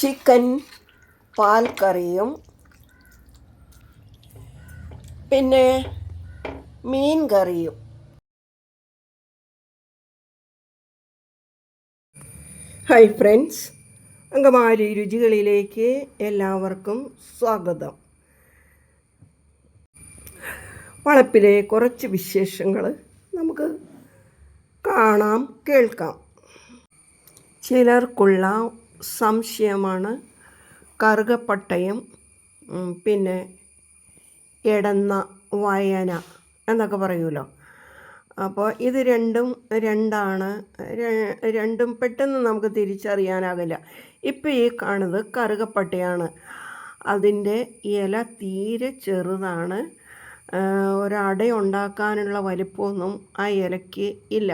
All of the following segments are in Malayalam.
ചിക്കൻ പാൽ കറിയും പിന്നെ മീൻ കറിയും ഹായ് ഫ്രണ്ട്സ് അങ്കമാരി രുചികളിലേക്ക് എല്ലാവർക്കും സ്വാഗതം. വളപ്പിലെ കുറച്ച് വിശേഷങ്ങൾ നമുക്ക് കാണാം കേൾക്കാം. ചിലർക്കുള്ള സംശയമാണ്. കറുകപ്പട്ടയം പിന്നെ എടന്ന വയന എന്നൊക്കെ പറയുമല്ലോ. അപ്പോൾ ഇത് രണ്ടും രണ്ടാണ്. രണ്ടും പെട്ടെന്ന് നമുക്ക് തിരിച്ചറിയാനാകില്ല. ഇപ്പോൾ ഈ കാണുന്നത് കറുകപ്പട്ടയാണ്. അതിന്റെ ഇല തീരെ ചെറുതാണ്. ഒരട ഉണ്ടാക്കാനുള്ള വലിപ്പമൊന്നും ആ ഇലയ്ക്ക് ഇല്ല.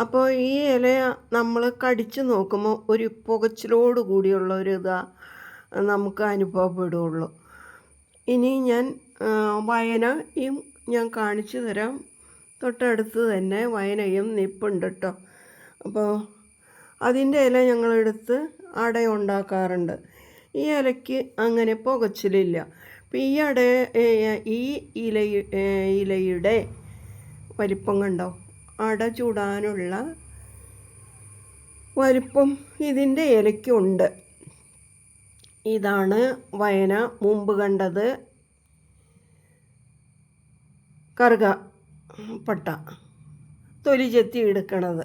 അപ്പോൾ ഈ ഇല നമ്മൾ കടിച്ചു നോക്കുമ്പോൾ ഒരു പുകച്ചിലോട് കൂടിയുള്ള ഒരു ഇതാ നമുക്ക് അനുഭവപ്പെടുകയുള്ളൂ ഇനി ഞാൻ വയനയും ഞാൻ കാണിച്ചു തരാം. തൊട്ടടുത്ത് തന്നെ വയനയും നിപ്പുണ്ട് കേട്ടോ അപ്പോൾ അതിന്റെ ഇല ഞങ്ങളെടുത്ത് അട ഉണ്ടാക്കാറുണ്ട്. ഈ ഇലയ്ക്ക് അങ്ങനെ പുകച്ചിലില്ല. അപ്പം ഈ അട ഈ ഇല ഇലയുടെ വലിപ്പം കണ്ടോ? അട ചൂടാനുള്ള വലുപ്പം ഇതിന്റെ ഇലയ്ക്കുണ്ട്. ഇതാണ് വയന മുമ്പ് കണ്ടത് കറുക പട്ട തൊലി ചെത്തി എടുക്കണത്.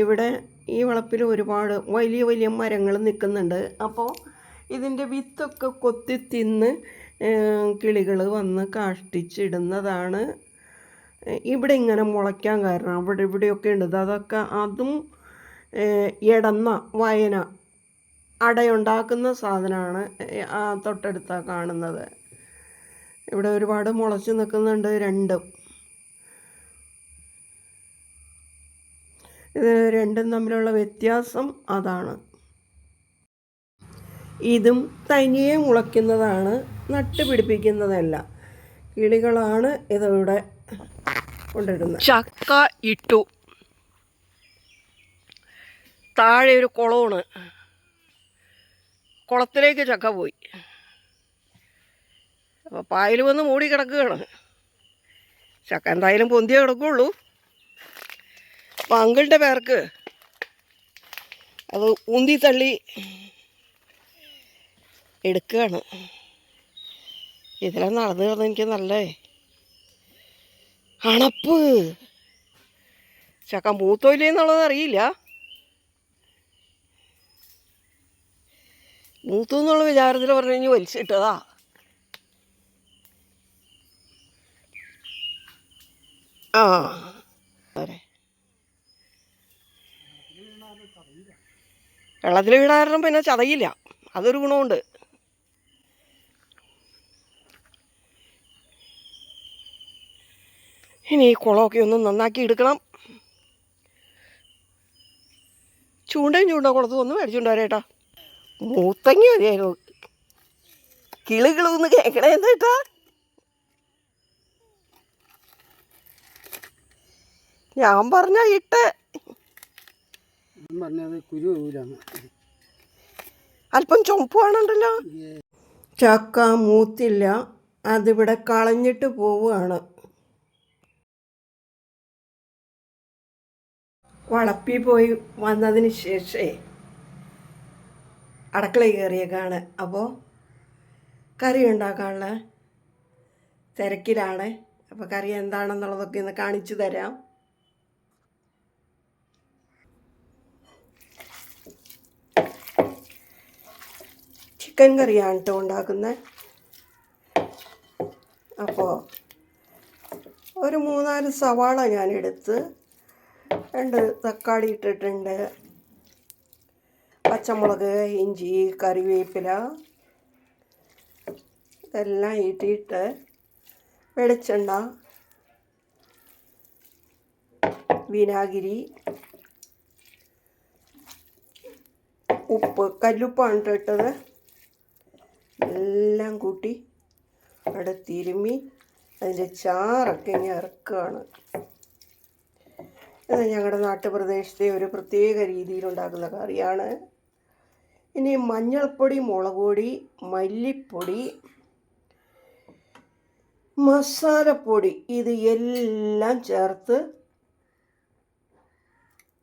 ഇവിടെ ഈ വളപ്പിൽ ഒരുപാട് വലിയ വലിയ മരങ്ങൾ നിൽക്കുന്നുണ്ട്. അപ്പോൾ ഇതിന്റെ വിത്തൊക്കെ കൊത്തി തിന്ന് കിളികൾ വന്ന് കാഷ്ടിച്ചിടുന്നതാണ്. ഇവിടെ ഇങ്ങനെ മുളയ്ക്കാൻ കാരണം. അവിടെ ഇവിടെയൊക്കെ ഉണ്ട്. അതൊക്കെ അതും എടന്ന വയന അടയുണ്ടാക്കുന്ന സാധനമാണ് ആ തൊട്ടടുത്ത കാണുന്നത്. ഇവിടെ ഒരുപാട് മുളച്ച് നിൽക്കുന്നുണ്ട് രണ്ടും. ഇത് രണ്ടും തമ്മിലുള്ള വ്യത്യാസം അതാണ്. ഇതും തനിയെ മുളയ്ക്കുന്നതാണ് നട്ടുപിടിപ്പിക്കുന്നതല്ല. കിളികളാണ് ഇതിവിടെ കൊണ്ടിടുന്നത്. ചക്ക ഇട്ടു. താഴെ ഒരു കുളമാണ്. കുളത്തിലേക്ക് ചക്ക പോയി. അപ്പോൾ പായൽ വന്ന് മൂടി കിടക്കുകയാണ്. ചക്ക എന്തായാലും പൊന്തിയേ കിടക്കുകയുള്ളൂ അപ്പം അങ്കിളുടെ പേർക്ക് അത് ഉന്തി തള്ളി എടുക്കുകയാണ്. ഇതിലെ നടന്നു കിടന്ന് എനിക്ക് നല്ല? അണപ്പ്. ചക്ക മൂത്തോ എന്നുള്ളത് അറിയില്ല. മൂത്തു എന്നുള്ള വിചാരത്തിൽ പറഞ്ഞു കഴിഞ്ഞ് വലിച്ചിട്ടതാ. ആ. വെള്ളത്തിൽ വീണാരണം പിന്നെ ചതയില്ല. അതൊരു ഗുണമുണ്ട്. ഇനി ഈ കുളമൊക്കെ ഒന്ന് നന്നാക്കി എടുക്കണം. ചൂണ്ടയും ചൂണ്ട കുളത്തും ഒന്ന് മേടിച്ചുകൊണ്ട് വരേട്ടാ മൂത്തങ്ങി മതിയായിരുന്നു. കിളികളൊന്ന് കേൾക്കണേ കേട്ടാ ഞാൻ പറഞ്ഞ ഇട്ട്. പറഞ്ഞത് അല്പം ചുമപ്പാണുണ്ടല്ലോ ചക്ക മൂത്തില്ല. അതിവിടെ കളഞ്ഞിട്ട് പോവുകയാണ്. വളപ്പി പോയി വന്നതിന് ശേഷമേ അടുക്കള കയറിയേക്കാണ്. അപ്പോൾ കറി ഉണ്ടാക്കാനുള്ള തിരക്കിലാണ്. അപ്പോൾ കറി എന്താണെന്നുള്ളതൊക്കെ ഇന്ന് കാണിച്ചു തരാം. ചിക്കൻ കറിയാണ് കേട്ടോ ഉണ്ടാക്കുന്നത്. അപ്പോൾ ഒരു മൂന്നാൽ സവാള ഞാൻ എടുത്ത് രണ്ട് തക്കാളി ഇട്ടിട്ടുണ്ട്. പച്ചമുളക് ഇഞ്ചി കറിവേപ്പില. ഇതെല്ലാം ഇട്ടിട്ട് വെളിച്ചെണ്ണ വിനാഗിരി ഉപ്പ് കല്ലുപ്പാണ് ട്ടോ ഇട്ടത് എല്ലാം കൂട്ടി അവിടെ തിരുമ്മി അതിന്റെ ചാറൊക്കെ ഇനി ഇറക്കുകയാണ്. ഇത് ഞങ്ങളുടെ നാട്ടുപ്രദേശത്തെ ഒരു പ്രത്യേക രീതിയിൽ ഉണ്ടാക്കുന്ന കറിയാണ്. ഇനി മഞ്ഞൾപ്പൊടി മുളക് പൊടി മല്ലിപ്പൊടി മസാലപ്പൊടി ഇത് എല്ലാം ചേർത്ത്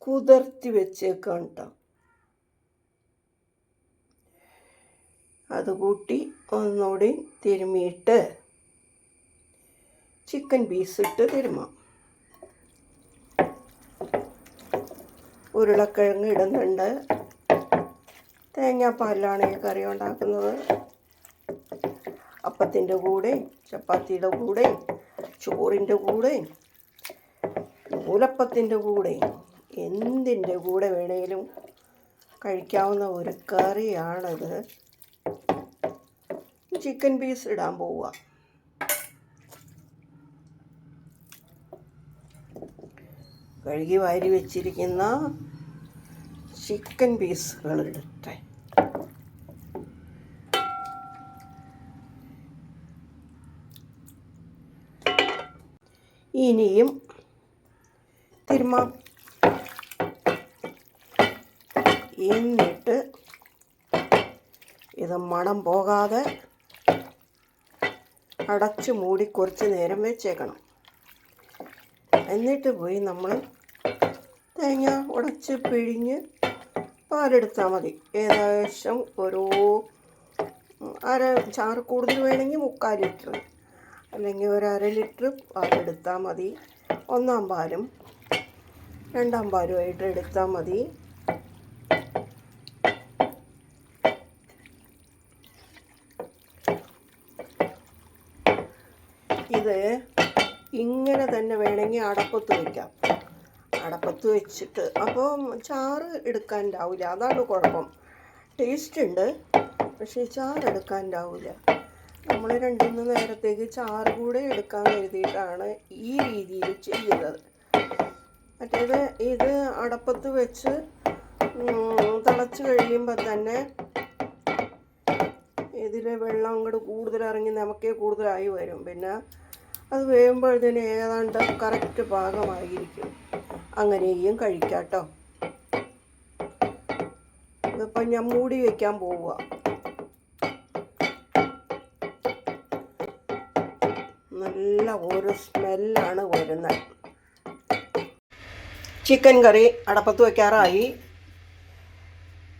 കുതിർത്തി വെച്ചേക്കാം കേട്ടോ അത് കൂട്ടി ഒന്നുകൂടി തിരുമിയിട്ട് ചിക്കൻ പീസ് ഇട്ട് തിരുമാം. ഉരുളക്കിഴങ്ങ് ഇടുന്നുണ്ട്. തേങ്ങാപ്പാലിലാണ് ഈ കറി ഉണ്ടാക്കുന്നത്. അപ്പത്തിന്റെ കൂടെ ചപ്പാത്തിയുടെ കൂടെ ചോറിന്റെ കൂടെ നൂലപ്പത്തിന്റെ കൂടെ എന്തിന്റെ കൂടെ വേണേലും കഴിക്കാവുന്ന ഒരു കറിയാണിത്. ചിക്കൻ പീസ് ഇടാൻ പോവുക. കഴുകി വാരി വെച്ചിരിക്കുന്ന ചിക്കൻ പീസുകൾ ഇടട്ടെ ഇനിയും തിരുമാം എന്നിട്ട് ഇത് മണം പോകാതെ അടച്ചു മൂടി കുറച്ച് നേരം വെച്ചേക്കണം. എന്നിട്ട് പോയി നമ്മൾ തേങ്ങ ഉടച്ച് പിഴിഞ്ഞ് പാലെടുത്താൽ മതി. ഏകദേശം ഒരു അര ചാറ് കൂടുതൽ വേണമെങ്കിൽ മുക്കാൽ ലിറ്റർ അല്ലെങ്കിൽ ഒരു അര ലിറ്റർ പാലെടുത്താൽ മതി. ഒന്നാം പാലും രണ്ടാം പാലുമായിട്ട് എടുത്താൽ മതി. ഇത് ഇങ്ങനെ തന്നെ വേണമെങ്കിൽ അടപ്പത്ത് വയ്ക്കാം അടപ്പത്ത് വെച്ചിട്ട്. അപ്പോൾ ചാറ് എടുക്കാനുണ്ടാവില്ല അതാണ് കുഴപ്പം. ടേസ്റ്റ് ഉണ്ട് പക്ഷേ ചാറ് എടുക്കാനുണ്ടാവില്ല നമ്മൾ രണ്ടു മൂന്ന് നേരത്തേക്ക് ചാറ് കൂടെ എടുക്കാൻ കരുതിയിട്ടാണ് ഈ രീതിയിൽ ചെയ്യുന്നത്. മറ്റേത് ഇത് അടപ്പത്ത് വെച്ച് തിളച്ച് കഴിയുമ്പോൾ തന്നെ ഇതിൽ വെള്ളം അങ്ങോട്ട് കൂടുതൽ ഇറങ്ങി നമുക്കേ കൂടുതലായി വരും. പിന്നെ അത് വേകുമ്പോഴത്തേന് ഏതാണ്ട് കറക്റ്റ് പാകമായിരിക്കും. അങ്ങനെയും കഴിക്കാട്ടോ. ഇതിപ്പം ഞാൻ മൂടി വയ്ക്കാൻ പോവുക നല്ല ഒരു സ്മെല്ലാണ് വരുന്നത്. ചിക്കൻ കറി അടപ്പത്ത് വയ്ക്കാറായി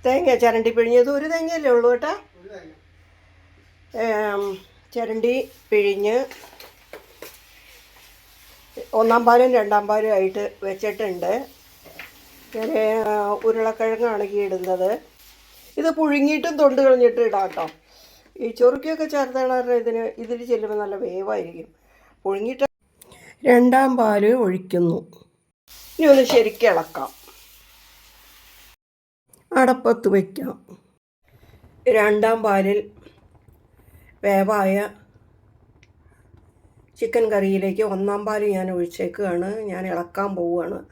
തേങ്ങ ചരണ്ടി പിഴിഞ്ഞത് ഒരു തേങ്ങയല്ലേ ഉള്ളൂ കേട്ടാ? ചരണ്ടി പിഴിഞ്ഞ് ഒന്നാം പാലും രണ്ടാം പാലും ആയിട്ട് വെച്ചിട്ടുണ്ട്. ഞാൻ ഉരുളക്കിഴങ്ങാണ് ഇടുന്നത്. ഇത് പുഴുങ്ങിയിട്ടും തൊണ്ട് കളഞ്ഞിട്ട് ഇടാം കേട്ടോ. ഈ ചൊറുക്കിയൊക്കെ ചേർത്താണ് ഇതിന് ഇതിൽ ചെല്ലുമ്പോൾ നല്ല വേവായിരിക്കും. പുഴുങ്ങിയിട്ട് രണ്ടാം പാൽ ഒഴിക്കുന്നു. ഇനി ഒന്ന് ശരിക്കും ഇളക്കാം. അടപ്പത്ത് വയ്ക്കാം രണ്ടാം പാലിൽ വേവായ ചിക്കൻ കറിയിലേക്ക് ഒന്നാം പാൽ ഞാൻ ഒഴിച്ചേക്കുകയാണ് ഞാൻ ഇളക്കാൻ പോവുകയാണ്.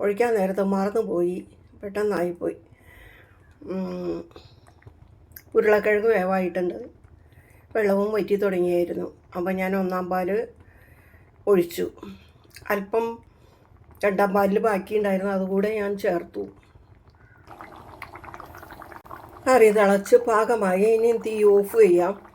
ഒഴിക്കാൻ നേരത്തെ മറന്നു പോയി. പെട്ടെന്നായിപ്പോയി. ഉരുളക്കിഴങ്ങ് വേവായിട്ടുണ്ട്. വെള്ളവും വറ്റി തുടങ്ങിയായിരുന്നു. അപ്പോൾ ഞാൻ ഒന്നാം പാൽ ഒഴിച്ചു. അല്പം രണ്ടാം പാലിൽ ബാക്കിയുണ്ടായിരുന്നു. അതുകൂടെ ഞാൻ ചേർത്തു. കറി തിളച്ച് പാകമായി. ഇനി തീ ഓഫ് ചെയ്യാം.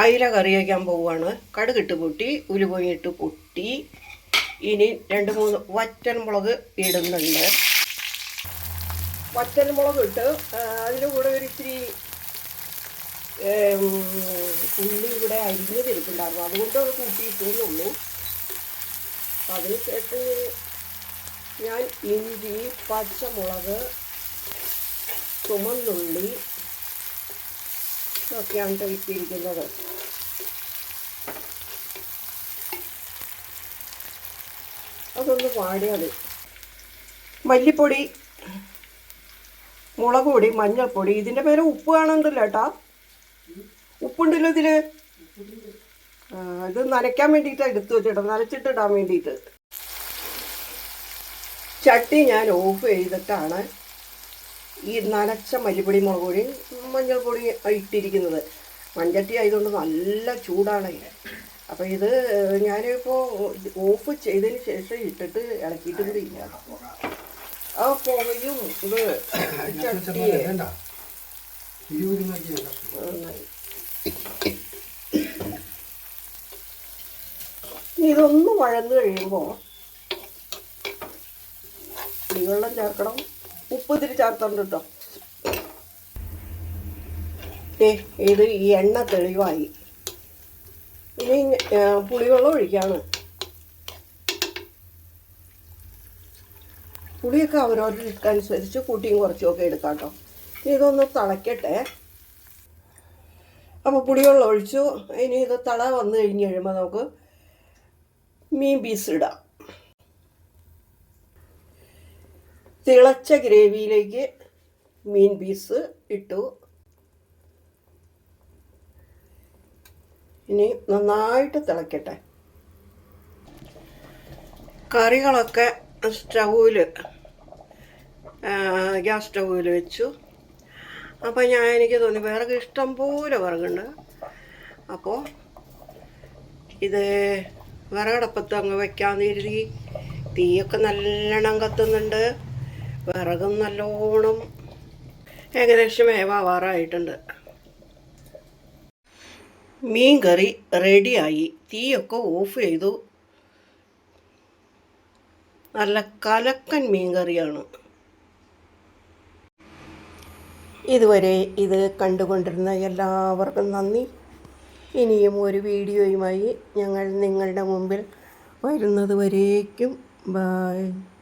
അയില കറി വയ്ക്കാൻ പോവുകയാണ് കടുകിട്ട് പൊട്ടി ഉലുവയിട്ട് പൊട്ടി. ഇനി രണ്ട് മൂന്ന് വറ്റൻമുളക് ഇടുന്നുണ്ട്. വറ്റൻമുളക് ഇട്ട് അതിന്റെ കൂടെ ഒരു ഇത്തിരി ഉള്ളി ഇവിടെ അരിഞ്ഞ് തിരിപ്പുണ്ടായിരുന്നു അതുകൊണ്ട് അത് കൂട്ടിയിട്ടേ ഉള്ളൂ. അതിനുശേഷം ഞാൻ ഇഞ്ചി പച്ചമുളക് ചുമന്നുള്ളി ഒക്കെയാണ് കഴിച്ചിരിക്കുന്നത് അതൊന്ന് വാടിയാൽ മല്ലിപ്പൊടി മുളക് പൊടി മഞ്ഞൾപ്പൊടി ഇതിന്റെ പേര് ഉപ്പ് കാണുന്നുണ്ടല്ലോ ഏട്ടാ ഉപ്പുണ്ടല്ലോ ഇതിൽ ഇത് നനയ്ക്കാൻ വേണ്ടിയിട്ടാണ് എടുത്തു വെച്ചിട്ട് നനച്ചിട്ടിടാൻ വേണ്ടിയിട്ട്. ചട്ടി ഞാൻ ഓഫ് ചെയ്തിട്ടാണ് ഈ നനച്ച മല്ലിപ്പൊടി മുളക് പൊടി മഞ്ഞൾപ്പൊടി ഇട്ടിരിക്കുന്നത്. മൺചട്ടി ആയതുകൊണ്ട് നല്ല ചൂടാണ് അപ്പോൾ ഇത് ഞാനിപ്പോൾ ഓഫ് ചെയ്തതിന് ശേഷം ഇട്ടിട്ട് ഇളക്കിയിട്ട് കൂടി ഇല്ല ആ പുകയും ഇത് ഇതൊന്ന് വഴന്ന് കഴിയുമ്പോൾ പുളിവെള്ളം ചേർക്കണം. ഉപ്പ് ഇത്തിരി ചേർത്തോണ്ട് കേട്ടോ ഇത് ഈ എണ്ണ തെളിവായി. ഇനി പുളിവെള്ളം ഒഴിക്കാണ്. പുളിയൊക്കെ അവരവരുടെ അനുസരിച്ച് കൂട്ടിയും കുറച്ചുമൊക്കെ എടുക്കാം കേട്ടോ ഇതൊന്ന് തിളയ്ക്കട്ടെ അപ്പോൾ പുളിവെള്ളം ഒഴിച്ചു. ഇനി ഇത് തള വന്നു കഴിഞ്ഞ് കഴിയുമ്പോൾ നമുക്ക് മീൻ പീസ് ഇടാം. തിളച്ച ഗ്രേവിയിലേക്ക് മീൻ പീസ് ഇട്ടു. ഇനി നന്നായിട്ട് തിളയ്ക്കട്ടെ കറികളൊക്കെ സ്റ്റൗവിൽ ഗ്യാസ് സ്റ്റൗവിൽ വെച്ചു. അപ്പോൾ ഞാൻ എനിക്ക് തോന്നി വിറക് ഇഷ്ടം പോലെ വിറകുണ്ട്. അപ്പോൾ ഇത് വിറകടപ്പത്ത് അങ്ങ് വെക്കാമെന്ന് കരുതി. തീയൊക്കെ നല്ലോണം കത്തുന്നുണ്ട്. വിറകും നല്ലോണം ഏകദേശം വേവാവാറായിട്ടുണ്ട് മീൻ കറി റെഡിയായി. തീയൊക്കെ ഓഫ് ചെയ്തു. നല്ല കലക്കൻ മീൻ കറിയാണ്. ഇതുവരെ ഇത് കണ്ടുകൊണ്ടിരുന്ന എല്ലാവർക്കും നന്ദി. ഇനിയും ഒരു വീഡിയോയുമായി ഞങ്ങൾ നിങ്ങളുടെ മുമ്പിൽ വരുന്നത് വരേക്കും. ബായ്